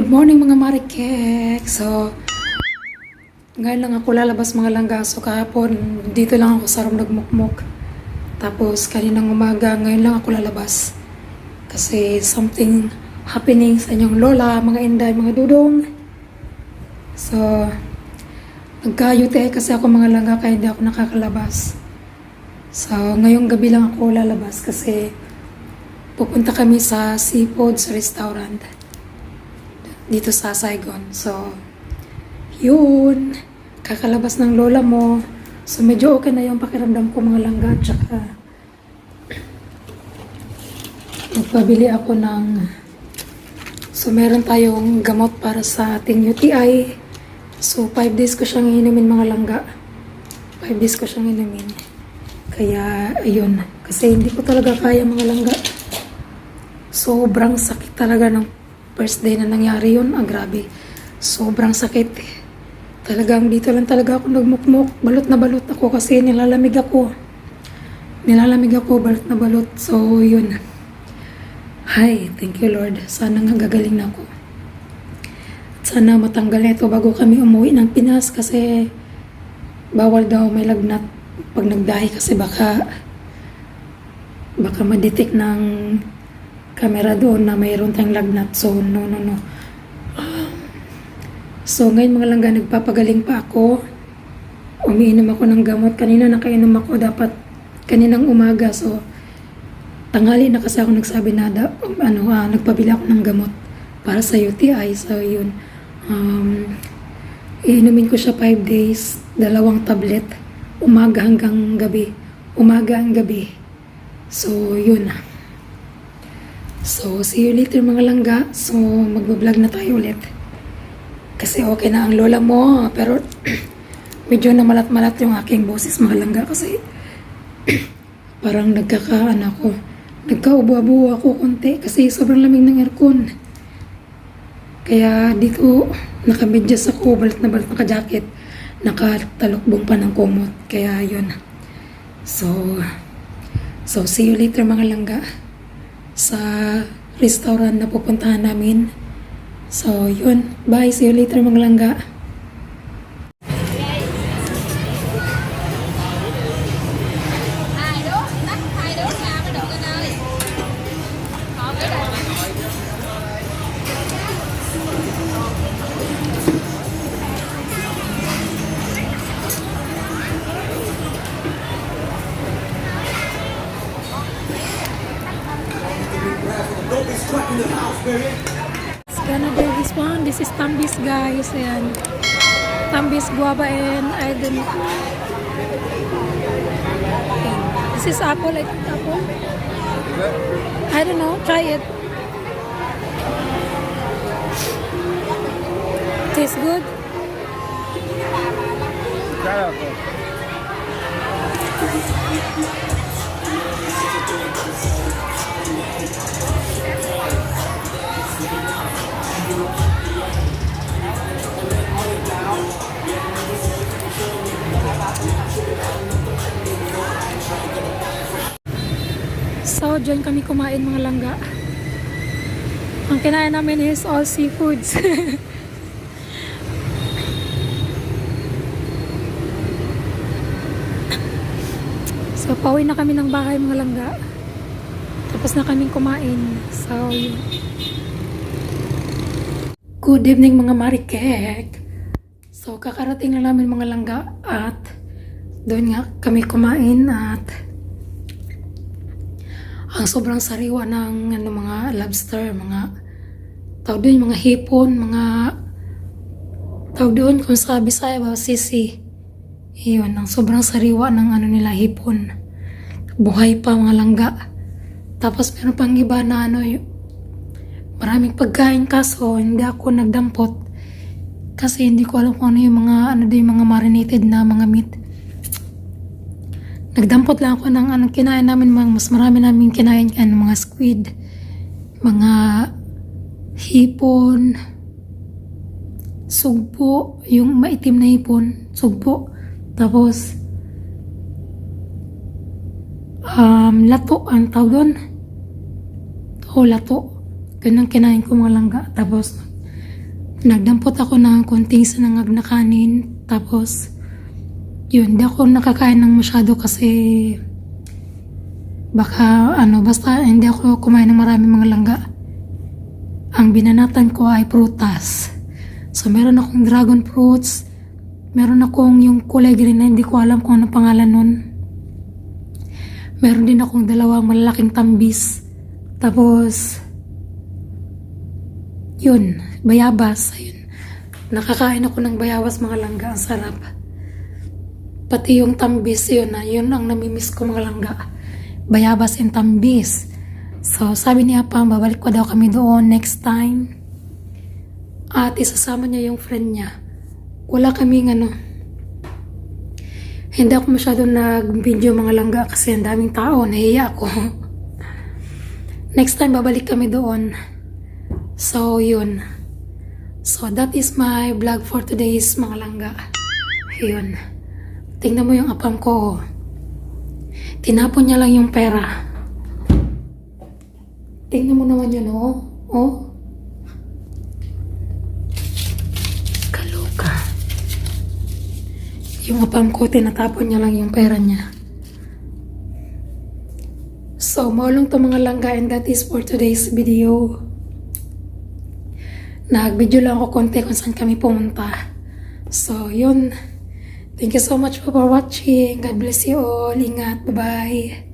Good morning mga marikek. So, ngayon lang ako lalabas mga langga. So, kahapon, dito lang ako sa room nagmukmuk. Tapos, kaninang umaga, ngayon lang ako lalabas. Kasi something happening sa inyong lola, mga inday, mga dudong. So, nagka-UTI kasi ako mga langga kaya hindi ako nakakalabas. So, ngayong gabi lang ako lalabas kasi pupunta kami sa seafood sa restaurant dito sa Saigon. So, yun. Kakalabas ng lola mo. So, medyo okay na yung pakiramdam ko mga langga. Tsaka, magpabili ako ng So, meron tayong gamot para sa ating UTI. So, 5 days ko siyang inumin mga langga. 5 days ko siyang inumin. Kaya, ayun. Kasi hindi ko talaga kaya mga langga. Sobrang sakit talaga ng first day na nangyari yun. Ah, grabe. Sobrang sakit. Talagang dito lang talaga ako nagmukmuk. Balot na balot ako kasi nilalamig ako. Nilalamig ako, balot na balot. So, yun. Hi, thank you Lord. Sana nga gagaling na ako. At sana matanggal na ito bago kami umuwi ng Pinas kasi bawal daw may lagnat pag nagdahi kasi baka baka ma-detect ng camera doon na mayroon tayong lagnat. So, no, no, no. Um, so, ngayon mga langga, nagpapagaling pa ako. Umiinom ako ng gamot. Kanina nakainom ako dapat kaninang umaga. So, tanghali na kasi ako nagsabi na da, ano, ah, nagpabili ako ng gamot para sa UTI. So, yun. Um, iinumin ko siya 5 days, dalawang tablet, umaga hanggang gabi. Umaga ang gabi. So, yun. So, see you later mga langga. So, magbablog na tayo ulit. Kasi okay na ang lola mo. Pero, medyo namalat-malat yung aking boses mga langga. Kasi, parang nagkakaan ako. Nagkaubo-abo ako konti. Kasi sobrang lamig ng aircon. Kaya dito, nakamedyas ako. Balat na balat naka-jacket. Nakatalokbong pa ng kumot. Kaya yun. So, so see you later mga langga sa restaurant na pupuntahan namin. So, yun. Bye. See you later mga langga. It's gonna be this one. This is Tambis guys. Ayan. Tambis guava and I don't Ayan. This is apple. I think apple. I don't know. Try it. Tastes good. So, dyan kami kumain mga langga. Ang kinain namin is all seafoods. so, pauwi na kami ng bahay mga langga. Tapos na kaming kumain. So, yun. Good evening mga marikek. So, kakarating lang namin mga langga at doon nga kami kumain at ang sobrang sariwa ng ano, mga lobster, mga tawag doon, mga hipon, mga tawag doon kung sa Bisaya ba, sisi. Iyon, ang sobrang sariwa ng ano nila hipon. Buhay pa mga langga. Tapos meron pang iba na ano, y- maraming pagkain kaso hindi ako nagdampot. Kasi hindi ko alam kung ano yung mga ano din mga marinated na mga meat. Nagdampot lang ako ng anong kinain namin, mas marami namin kinain ano, mga squid, mga hipon, sugpo, yung maitim na hipon, sugpo. Tapos, um, lato ang tawag doon. O, lato. Ganun kinain ko mga langga. Tapos, nagdampot ako ng konting sinangag na kanin. Tapos, yun, di ako nakakain ng masyado kasi baka ano, basta hindi ako kumain ng maraming mga langga. Ang binanatan ko ay prutas. So, meron akong dragon fruits. Meron akong yung kulay green na hindi ko alam kung ano pangalan nun. Meron din akong dalawang malalaking tambis. Tapos, yun, bayabas. Ayun. Nakakain ako ng bayabas mga langga. Ang sarap. Pati yung tambis, yun na. Yun ang namimiss ko mga langga. Bayabas and tambis. So, sabi niya pa, babalik ko daw kami doon next time. At isasama niya yung friend niya. Wala kaming ano. Hindi ako masyado nag-video mga langga kasi ang daming tao. Nahiya ako. next time, babalik kami doon. So, yun. So, that is my vlog for today's mga langga. Yun. Tingnan mo yung apam ko. Tinapon niya lang yung pera. Tingnan mo naman yun, oh. Oh. Kaloka. Yung apam ko, tinatapon niya lang yung pera niya. So, maulong to mga langga and that is for today's video. Nag-video lang ako konti kung saan kami pumunta. So, yun. Thank you so much for watching. God bless you all. Ingat. Bye-bye.